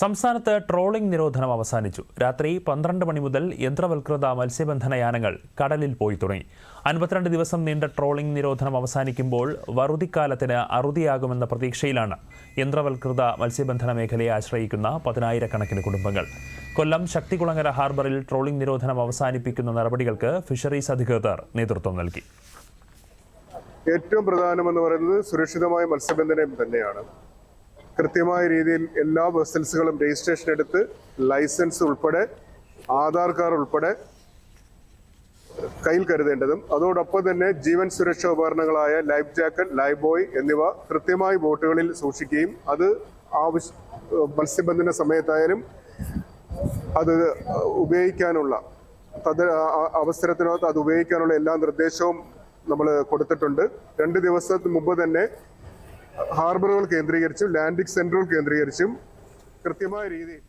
സംസ്ഥാനത്ത് ട്രോളിംഗ് നിരോധനം അവസാനിച്ചു. രാത്രി പന്ത്രണ്ട് മണി മുതൽ യന്ത്രവൽകൃത മത്സ്യബന്ധന യാനങ്ങൾ കടലിൽ പോയി തുടങ്ങി. അൻപത്തിരണ്ട് ദിവസം നീണ്ട ട്രോളിംഗ് നിരോധനം അവസാനിക്കുമ്പോൾ വറുതിക്കാലത്തിന് അറുതിയാകുമെന്ന പ്രതീക്ഷയിലാണ് യന്ത്രവൽകൃത മത്സ്യബന്ധന മേഖലയെ ആശ്രയിക്കുന്ന പതിനായിരക്കണക്കിന് കുടുംബങ്ങൾ. കൊല്ലം ശക്തികുളങ്ങര ഹാർബറിൽ ട്രോളിംഗ് നിരോധനം അവസാനിപ്പിക്കുന്ന നടപടികൾക്ക് ഫിഷറീസ് അധികൃതർ നേതൃത്വം നൽകി. ഏറ്റവും പ്രധാനമെന്ന് പറയുന്നത് സുരക്ഷിതമായ മത്സ്യബന്ധനം തന്നെയാണ്. കൃത്യമായ രീതിയിൽ എല്ലാ വെസൽസുകളും രജിസ്ട്രേഷൻ എടുത്ത് ലൈസൻസ് ഉൾപ്പെടെ ആധാർ കാർഡ് ഉൾപ്പെടെ കയ്യിൽ കരുതേണ്ടതും. അതോടൊപ്പം തന്നെ ജീവൻ സുരക്ഷാ ഉപകരണങ്ങളായ ലൈഫ് ജാക്കറ്റ് ലൈഫ് ബോയ് എന്നിവ കൃത്യമായി ബോട്ടുകളിൽ സൂക്ഷിക്കുകയും അത് ആവശ്യ മത്സ്യബന്ധന സമയത്തായാലും അത് ഉപയോഗിക്കാനുള്ള തത് അവസരത്തിനകത്ത് അത് ഉപയോഗിക്കാനുള്ള എല്ലാ നിർദ്ദേശവും നമ്മൾ കൊടുത്തിട്ടുണ്ട്. രണ്ട് ദിവസത്തിന് മുമ്പ് തന്നെ ഹാർബറുകൾ കേന്ദ്രീകരിച്ചും ലാൻഡിംഗ് സെന്ററുകൾ കേന്ദ്രീകരിച്ചും കൃത്യമായ രീതിയിൽ